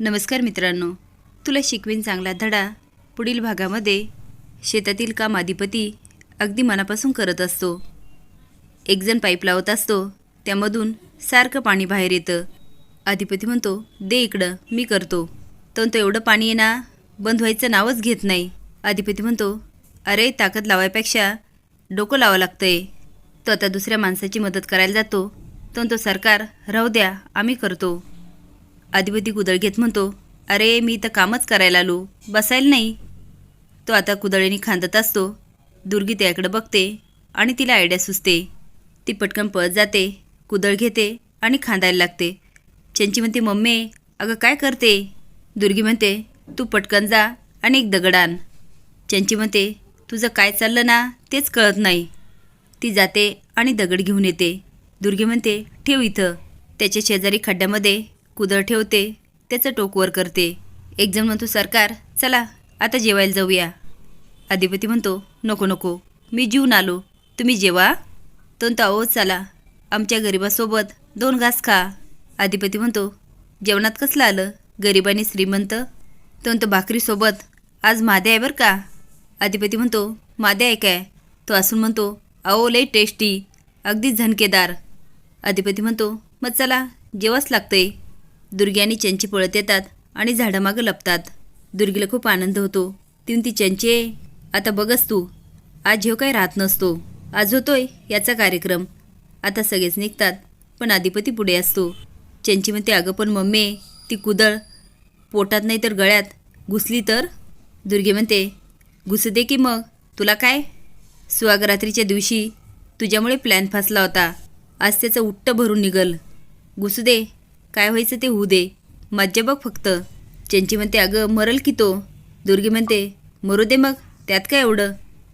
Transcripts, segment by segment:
नमस्कार मित्रांनो तुला शिकवीन चांगला धडा पुढील भागामध्ये शेतातील काम अधिपती अगदी मनापासून करत असतो. एकजण पाईप लावत असतो त्यामधून सारखं पाणी बाहेर येतं. अधिपती म्हणतो दे इकडं मी करतो. तो एवढं पाणी आहे ना बंद व्हायचं नावच घेत नाही. अधिपती म्हणतो अरे ताकद लावायपेक्षा डोकं लावावं लागतंय. तो आता दुसऱ्या माणसाची मदत करायला जातो तो सरकार राहू द्या आम्ही करतो. अधिपती कुदळ घेत म्हणतो अरे मी तर कामच करायला आलो. बसायला नाही. तो आता कुदळीने खांदत असतो. दुर्गी त्याकडे बघते आणि तिला आयडिया सुचते. ती पटकन पळत जाते कुदळ घेते आणि खांदायला लागते. चंची म्हणते मम्मी अगं काय करते? दुर्गी म्हणते तू पटकन जा आणि एक दगड आण. चंची म्हणते तुझं काय चाललं ना तेच कळत नाही. ती जाते आणि दगड घेऊन येते. दुर्गी म्हणते ठेव इथं. त्याच्या शेजारी खड्ड्यामध्ये कुदळ ठेवते त्याचं टोकवर करते. एक जण म्हणतो सरकार चला आता जेवायला जाऊया. अधिपती म्हणतो नको नको मी जीवन आलो. तुम्ही जेवा. तो म्हणतो अहो चला. आमच्या गरिबासोबत दोन घास खा. अधिपती म्हणतो जेवणात कसलं आलं? गरीब आणि श्रीमंत? तो भाकरीसोबत. आज मादे आहे बरं का? अधिपती म्हणतो मादे आहे काय? तो असून म्हणतो अहो लई टेस्टी. अगदी झणकेदार. अधिपती म्हणतो मग चला जेवाच लागतंय. दुर्गी आणि चंची पळत येतात आणि झाडामागं लपतात. दुर्गीला खूप आनंद होतो. ती चंची चंचे आता बघच तू. आज जेव काय राहत नसतो. आज होतोय याचा कार्यक्रम. आता सगळेच निघतात पण अधिपती पुढे असतो. चंची म्हणते अगं पण मम्मी ती कुदळ. पोटात नाही तर गळ्यात. घुसली तर? दुर्गे म्हणते घुसू दे की मग. तुला काय? सुहागरात्रीच्या दिवशी तुझ्यामुळे प्लॅन फासला होता. आज त्याचं उट्ट भरून निघल. घुसू दे. काय व्हायचं ते होऊ दे. मज्जा बघ फक्त. चंची म्हणते अगं मरल की तो. दुर्गी म्हणते मरू दे मग. त्यात काय एवढं?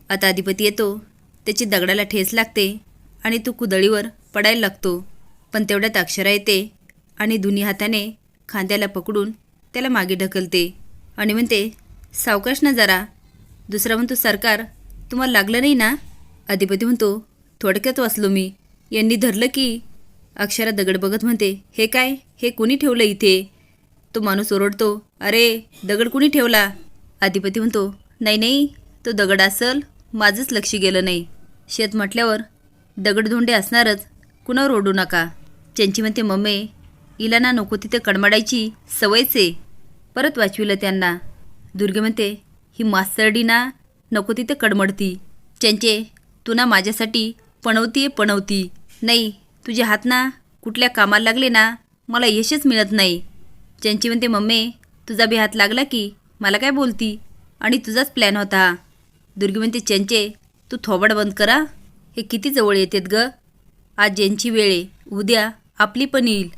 आता अधिपती येतो. त्याची दगडाला ठेस लागते आणि तो कुदळीवर पडायला लागतो. पण तेवढ्यात अक्षरा येते आणि दोन्ही हाताने खांद्याला पकडून त्याला मागे ढकलते आणि म्हणते सावकाश ना जरा. दुसरा म्हणतो सरकार तुम्हाला लागलं नाही ना? अधिपती म्हणतो थोडक्यात वाचलो मी. यांनी धरलं की अक्षरा दगड बघत म्हणते हे काय? हे कोणी ठेवलं इथे? तो माणूस ओरडतो अरे दगड कुणी ठेवला? अधिपती म्हणतो नाही नाही तो दगड असल माझंच लक्ष गेलं नाही. शेत म्हटल्यावर दगडधोंडे असणारच कुणावर ओढू नका. चंची म्हणते मम्मे हिला ना नको तिथे कडमडायची सवयच आहे. परत वाचविलं त्यांना. दुर्गे म्हणते ही मास्तरडी ना नको तिथे कडमडती. चंचे तू ना माझ्यासाठी पणवती पणवती. नाही तुझे हात ना कुठल्या कामाला लागले ना मला यशच मिळत नाही. ज्यांची म्हणते मम्मी तुझा बी हात लागला की मला काय बोलती? आणि तुझाच प्लॅन होता. दुर्गी म्हणते चंचे तू थोबाड बंद करा. हे किती जवळ येतात ग. आज ज्यांची वेळ आहे उद्या आपली पण येईल.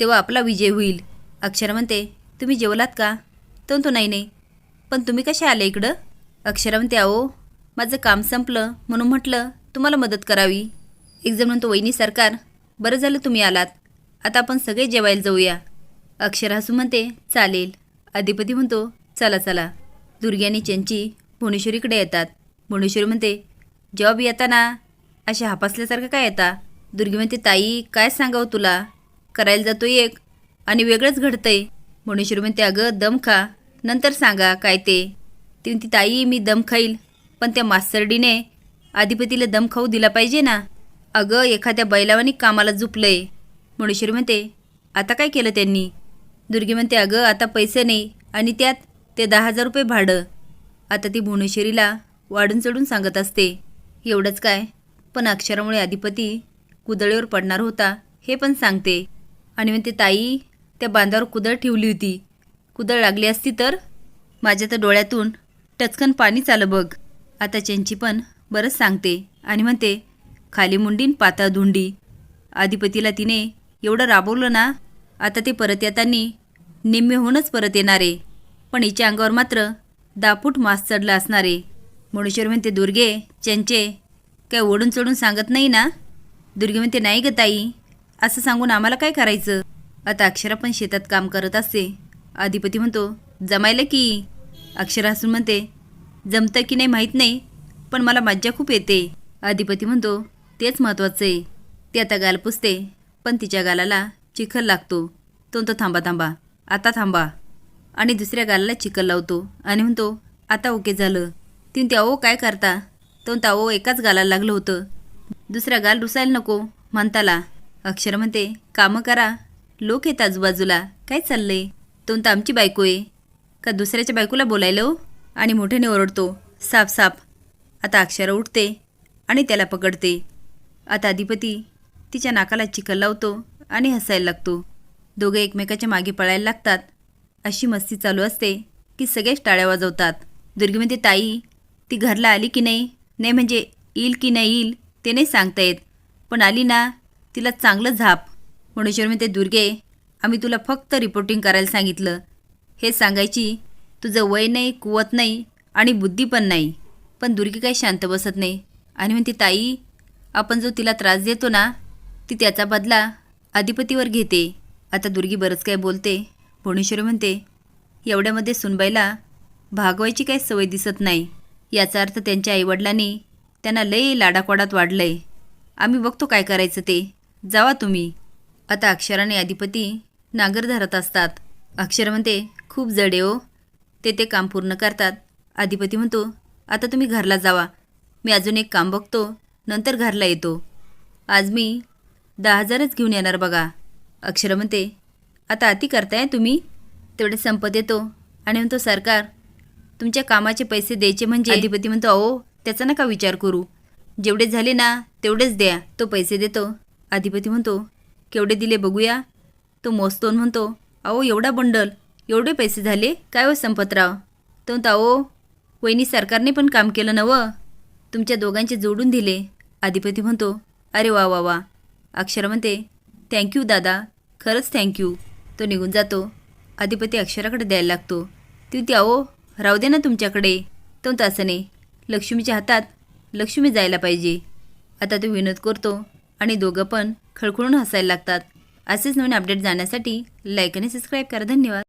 तेव्हा आपला विजय होईल. अक्षरा म्हणते तुम्ही जेवलात का? तो नाही नाही. पण तुम्ही कसे आले इकडं? अक्षरा म्हणते अहो माझं काम संपलं म्हणून म्हटलं तुम्हाला मदत करावी. एक जण म्हणतो वहिनी सरकार बरं झालं तुम्ही आलात. आता आपण सगळे जेवायला जाऊया. अक्षर हसू म्हणते चालेल. अधिपती म्हणतो चला चला. दुर्गी आणि चंची भुवनेश्वरीकडे येतात. भुवनेश्वरी म्हणते जॉब येताना असे हापासल्यासारखं काय येता? दुर्गी म्हणते ताई काय सांगावं तुला? करायला जातो एक आणि वेगळंच घडतंय. भुवनेश्वरी म्हणते अगं दम खा. नंतर सांगा काय ते? ती म्हणते ताई मी दम खाईल पण त्या मास्तरडीने अधिपतीला दम खाऊ दिला पाहिजे ना? अगं एखाद्या बैलावानी कामाला झुपलंय. मुडेश्वरी म्हणते आता काय केलं त्यांनी? दुर्गी म्हणते अगं आता पैसे नाही आणि त्यात ते दहा हजार रुपये भाडं. आता ती भुवनेश्वरीला वाढून चढून सांगत असते एवढंच काय? पण अक्षरामुळे अधिपती कुदळीवर पडणार होता हे पण सांगते. आणि म्हणते ताई त्या बांधावर कुदळ ठेवली होती. कुदळ लागली असती तर? माझ्या तर डोळ्यातून टचकन पाणी चालं बघ. आता चेंची पण बरंच सांगते आणि म्हणते खाली मुंडीन पाता धुंडी. अधिपतीला तिने एवढं राबवलं ना आता ते परत येताना निम्मे होऊनच परत येणारे. पण हिच्या अंगावर मात्र दापूट मास चढला असणारे. म्हणूश्वर म्हणते दुर्गे चंचे काय ओढून चढून सांगत नाही ना? दुर्गे म्हणते नाही ग ताई असं सांगून आम्हाला काय करायचं? आता अक्षरा पण शेतात काम करत असते. अधिपती म्हणतो जमायलं की? अक्षरा हसून म्हणते जमतं की नाही माहीत नाही पण मला मज्जा खूप येते. अधिपती म्हणतो तेच महत्त्वाचं आहे ती आता गाल पुसते पण तिच्या गालाला चिखल लागतो. तो तो थांबा थांबा आता थांबा. आणि दुसऱ्या गालाला चिखल लावतो आणि म्हणतो आता ओके झालं. ती त्या अहो काय करता? तो त्या अहो एकाच गालाला लागलं होतं. दुसरा गाल रुसायला नको म्हणताला. अक्षर म्हणते कामं करा. लोक येत आजूबाजूला काय चाललंय? तो तर आमची बायको आहे. का दुसऱ्याच्या बायकोला बोलायला हो? आणि मोठ्याने ओरडतो साप साप. आता अक्षरा उठते आणि त्याला पकडते. आता अधिपती तिच्या नाकाला चिकल लावतो आणि हसायला लागतो. दोघे एकमेकाच्या मागे पळायला लागतात. अशी मस्ती चालू असते की सगळेच टाळ्या वाजवतात. दुर्गी म्हणते ताई ती घरला आली की नाही? नाही म्हणजे येईल की नाही येईल ते नाही सांगता येत. पण आली ना तिला चांगलं झाप. म्हणून म्हणते दुर्गे आम्ही तुला फक्त रिपोर्टिंग करायला सांगितलं. हे सांगायची तुझं वय नाही कुवत नाही आणि बुद्धी पण नाही. पण दुर्गी काही शांत बसत नाही. आणि म्हणते ताई आपण जो तिला त्रास देतो ना ती त्याचा बदला अधिपतीवर घेते. आता दुर्गी बरंच काय बोलते. भुवनेश्वरी म्हणते एवढ्यामध्ये सुनबाईला भागवायची काही सवय दिसत नाही. याचा अर्थ त्यांच्या आईवडिलांनी त्यांना लय लाडाकोडात वाढलंय. आम्ही बघतो काय करायचं ते. जावा तुम्ही. आता अक्षराने अधिपती नागर धरत असतात. अक्षर म्हणते खूप जडे ओ हो. ते ते काम पूर्ण करतात. अधिपती म्हणतो आता तुम्ही घरला जावा. मी अजून एक काम बघतो. नंतर घरला येतो. आज मी दहा हजारच घेऊन येणार बघा. अक्षर म्हणते आता अति करताय तुम्ही? तेवढे संपत येतो. आणि म्हणतो सरकार तुमच्या कामाचे पैसे द्यायचे म्हणजे? अधिपती म्हणतो अहो त्याचा नका विचार करू. जेवढे झाले ना तेवढेच द्या. तो पैसे देतो. अधिपती म्हणतो केवढे दिले बघूया. तो मोजतोन म्हणतो अहो एवढा बंडल एवढे पैसे झाले काय हो संपतराव तो म्हणतो अहो वहिनी सरकारने पण काम केलं नवं तुमच्या दोघांचे जोडून दिले. अधिपती म्हणतो अरे वा वा वा. अक्षरा म्हणते थँक्यू दादा. खरंच थँक्यू तो निघून जातो. अधिपती अक्षराकडे द्यायला लागतो. ती ती अहो राहू दे ना तुमच्याकडे. तो तासाने नाही. लक्ष्मीच्या हातात लक्ष्मी जायला पाहिजे. आता तो विनोद करतो आणि दोघं पण खळखळून हसायला लागतात. असेच नवीन अपडेट जाण्यासाठी लाईक आणि सबस्क्राईब करा. धन्यवाद.